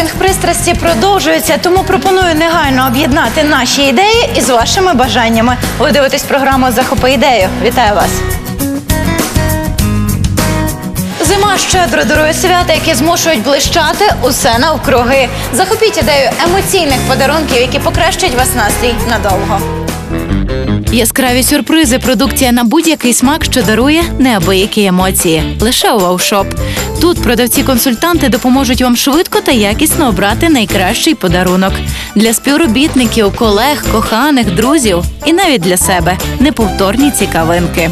Шопінг пристрасті продовжується, тому пропоную негайно об'єднати наші ідеї із вашими бажаннями. Ви дивитесь програму Захопи ідею. Вітаю вас. Зима щедро дарує свята, які змушують блищати усе навкруги. Захопіть ідею емоційних подарунків, які покращать вас настрій надовго. Яскраві сюрпризи, продукція на будь-який смак, що дарує неабиякі емоції. Лише у Вовшоп. Тут продавці-консультанти допоможуть вам швидко та якісно обрати найкращий подарунок для співробітників, колег, коханих, друзів і навіть для себе неповторні цікавинки.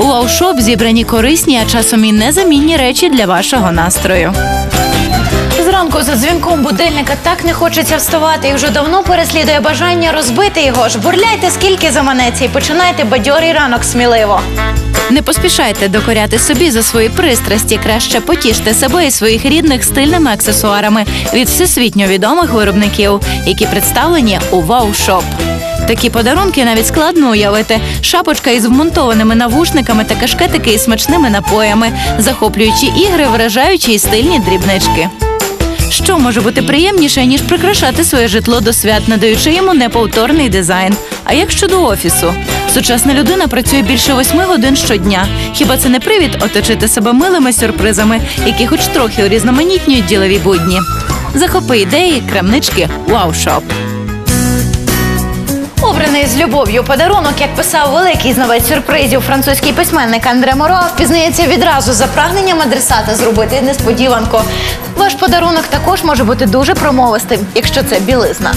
У Вовшоп зібрані корисні, а часом і незамінні речі для вашого настрою. Зранку за дзвінком будильника так не хочеться вставати і вже давно переслідує бажання розбити його. Жбурляйте скільки заманеться і починайте бадьорий ранок сміливо. Не поспішайте докоряти собі за свої пристрасті. Краще потіште себе і своїх рідних стильними аксесуарами від всесвітньо відомих виробників, які представлені у Вау-шоп. Такі подарунки навіть складно уявити. Шапочка із вмонтованими навушниками та кашкетики із смачними напоями, захоплюючі ігри, вражаючі і стильні дрібнички. Що може бути приємніше, ніж прикрашати своє житло до свят, надаючи йому неповторний дизайн? А як щодо офісу? Сучасна людина працює більше восьми годин щодня. Хіба це не привід оточити себе милими сюрпризами, які хоч трохи урізноманітнюють ділові будні? Захопи ідеї, крамнички, вау-шоп. Обраний з любов'ю подарунок, як писав великий знавець сюрпризів французький письменник Андре Моро, впізнається відразу за прагненням адресата зробити несподіванку. Ваш подарунок також може бути дуже промовистим, якщо це білизна.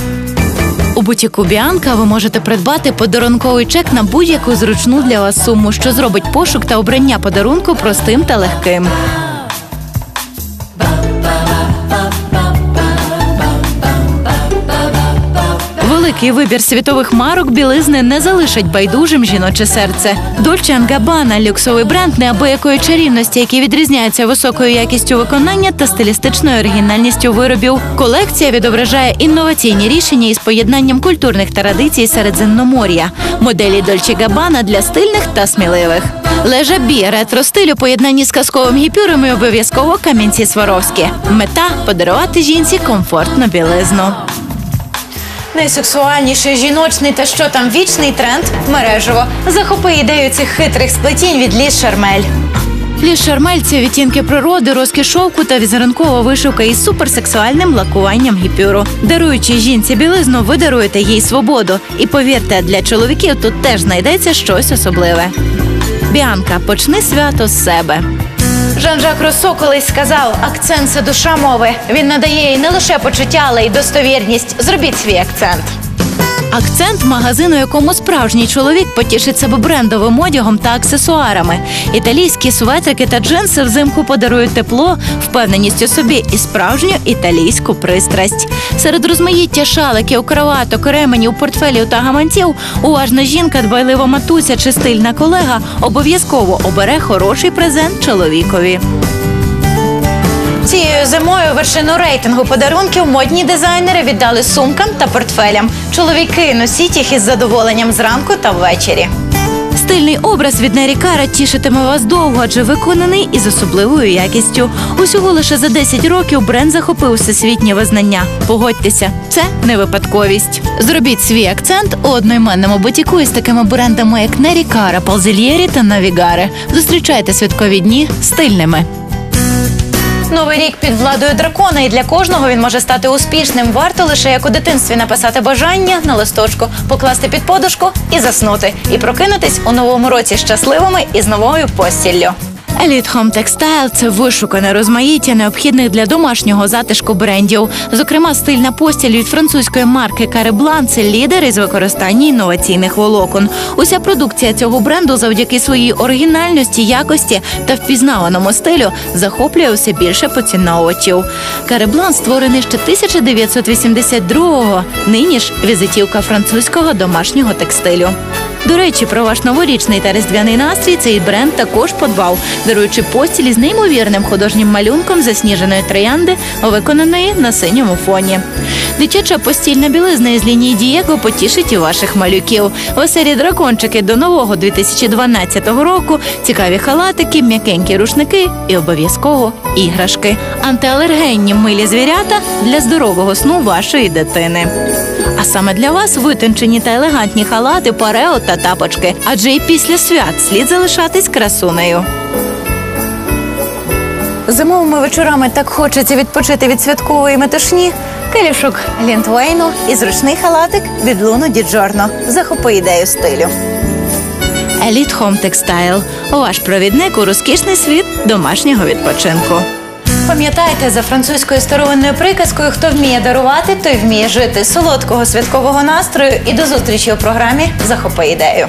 У бутіку Біанка ви можете придбати подарунковий чек на будь-яку зручну для вас суму, що зробить пошук та обрання подарунку простим та легким. Великий вибір світових марок білизни не залишить байдужим жіноче серце. Dolce Gabbana – люксовий бренд неабиякої чарівності, який відрізняється високою якістю виконання та стилістичною оригінальністю виробів. Колекція відображає інноваційні рішення із поєднанням культурних традицій Середземномор'я, моделі Dolce Gabbana для стильних та сміливих. Лежа бі ретро стилю поєднані з казковим гіпюром і обов'язково камінці Сваровські. Мета подарувати жінці комфортну білизну. Найсексуальніший жіночний та що там вічний тренд мережево. Захопи ідею цих хитрих сплетінь від Ліс Шармель. Ліс Шармель це відтінки природи, розкіш шовку та візерункова вишивка із суперсексуальним лакуванням гіпюру. Даруючи жінці білизну, ви даруєте їй свободу. І повірте, для чоловіків тут теж знайдеться щось особливе. Біанка, почни свято з себе. Жан-Жак Руссо колись сказав: акцент це душа мови. Він надає їй не лише почуття, але й достовірність. Зробіть свій акцент. Акцент магазину, якому справжній чоловік потішить себе брендовим одягом та аксесуарами. Італійські светрики та джинси взимку подарують тепло, впевненість у собі і справжню італійську пристрасть. Серед розмаїття шаликів, кроваток, ременів, портфелів та гаманців уважна жінка, дбайлива матуся чи стильна колега обов'язково обере хороший презент чоловікові. Цією зимою вершину рейтингу подарунків модні дизайнери віддали сумкам та портфелям. Чоловіки носіть їх із задоволенням зранку та ввечері. Стильний образ від Нері Кара тішитиме вас довго, адже виконаний із особливою якістю. Усього лише за 10 років бренд захопив всесвітнє визнання. Погодьтеся, це не випадковість. Зробіть свій акцент у одноіменному бутіку із такими брендами, як Нері Кара, Палзельєрі та Навігаре. Зустрічайте святкові дні стильними. Новий рік під владою дракона, і для кожного він може стати успішним. Варто лише як у дитинстві написати бажання на листочку, покласти під подушку і заснути, і прокинутись у новому році щасливими і з новою постіллю. Elite Home Textile – це вишукане розмаїття необхідних для домашнього затишку брендів. Зокрема, стильна постіль від французької марки Blanc – це лідер із використання інноваційних волокон. Уся продукція цього бренду завдяки своїй оригінальності, якості та впізнаваному стилю захоплює усе більше поціновувачів. Blanc створений ще 1982-го. Нині ж візитівка французького домашнього текстилю. До речі, про ваш новорічний та різдвяний настрій цей бренд також подбав, даруючи постілі з неймовірним художнім малюнком засніженої троянди, виконаної на синьому фоні. Дитяча постільна білизна із лінії Дієго потішить і ваших малюків. Веселі дракончики до нового 2012 року, цікаві халатики, м'якенькі рушники і обов'язково іграшки. Антиалергенні милі звірята для здорового сну вашої дитини. А саме для вас витончені та елегантні халати, парео та тапочки. Адже і після свят слід залишатись красунею. Зимовими вечорами так хочеться відпочити від святкової метушні. Келішок лінтвейну і зручний халатик від Луно Діджорно. Захопи ідею стилю. Еліт Home Textile – ваш провідник у розкішний світ домашнього відпочинку. Пам'ятайте за французькою старовинною приказкою, хто вміє дарувати, той вміє жити солодкого святкового настрою. І до зустрічі у програмі Захопи ідею.